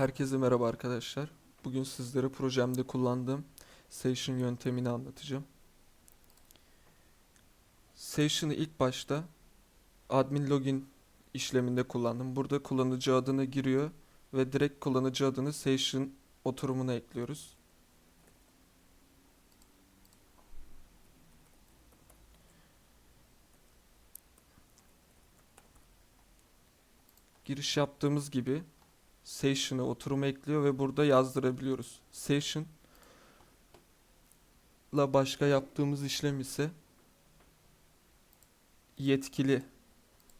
Herkese merhaba arkadaşlar. Bugün sizlere projemde kullandığım Session yöntemini anlatacağım. Session'ı ilk başta admin login işleminde kullandım. Burada kullanıcı adını giriyor ve direkt kullanıcı adını Session oturumuna ekliyoruz. Giriş yaptığımız gibi Session'ı oturum ekliyor ve burada yazdırabiliyoruz. Session la başka yaptığımız işlem ise yetkili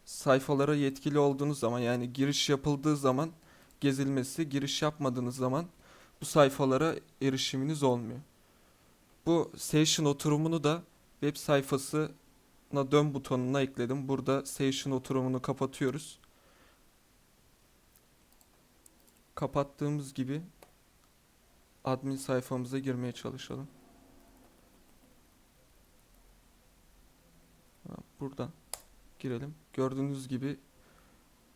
sayfalara yetkili olduğunuz zaman yani giriş yapıldığı zaman gezilmesi, giriş yapmadığınız zaman bu sayfalara erişiminiz olmuyor. Bu Session oturumunu da web sayfasına dön butonuna ekledim. Burada Session oturumunu kapatıyoruz. Kapattığımız gibi admin sayfamıza girmeye çalışalım. Buradan girelim. Gördüğünüz gibi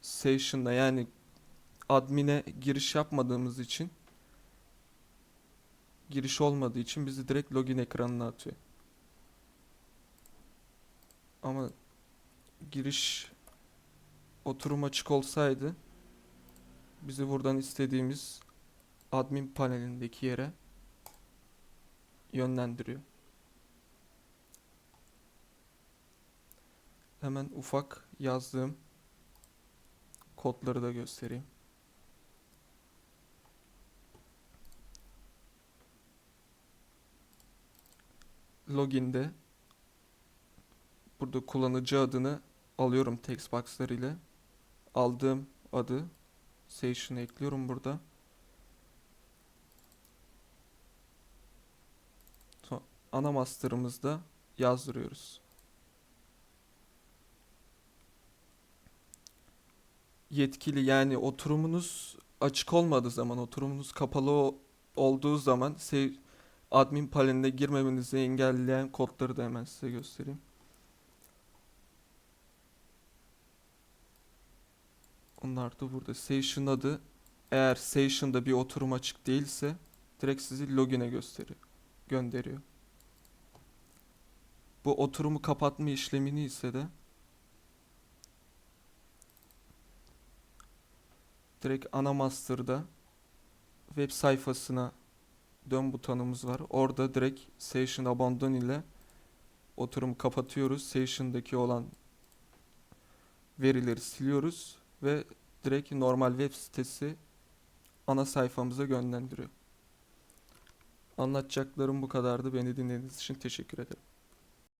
session'da yani admin'e giriş yapmadığımız için giriş olmadığı için bizi direkt login ekranına atıyor. Ama giriş oturum açık olsaydı bizi buradan istediğimiz admin panelindeki yere yönlendiriyor. Hemen ufak yazdığım kodları da göstereyim. Login'de burada kullanıcı adını alıyorum text box'lar ile. Aldığım adı Session'ı ekliyorum burada. Ana master'ımızda yazdırıyoruz. Yetkili yani oturumunuz açık olmadığı zaman, oturumunuz kapalı olduğu zaman admin paneline girmemenizi engelleyen kodları da hemen size göstereyim. Onlar da burada. Session adı eğer Session'da bir oturum açık değilse direkt sizi login'e gösteriyor. Gönderiyor. Bu oturumu kapatma işlemini ise de direkt ana master'da web sayfasına dön butonumuz var. Orada direkt Session Abandon ile oturumu kapatıyoruz. Session'daki olan verileri siliyoruz ve direkt normal web sitesi ana sayfamıza yönlendiriyor. Anlatacaklarım bu kadardı. Beni dinlediğiniz için teşekkür ederim.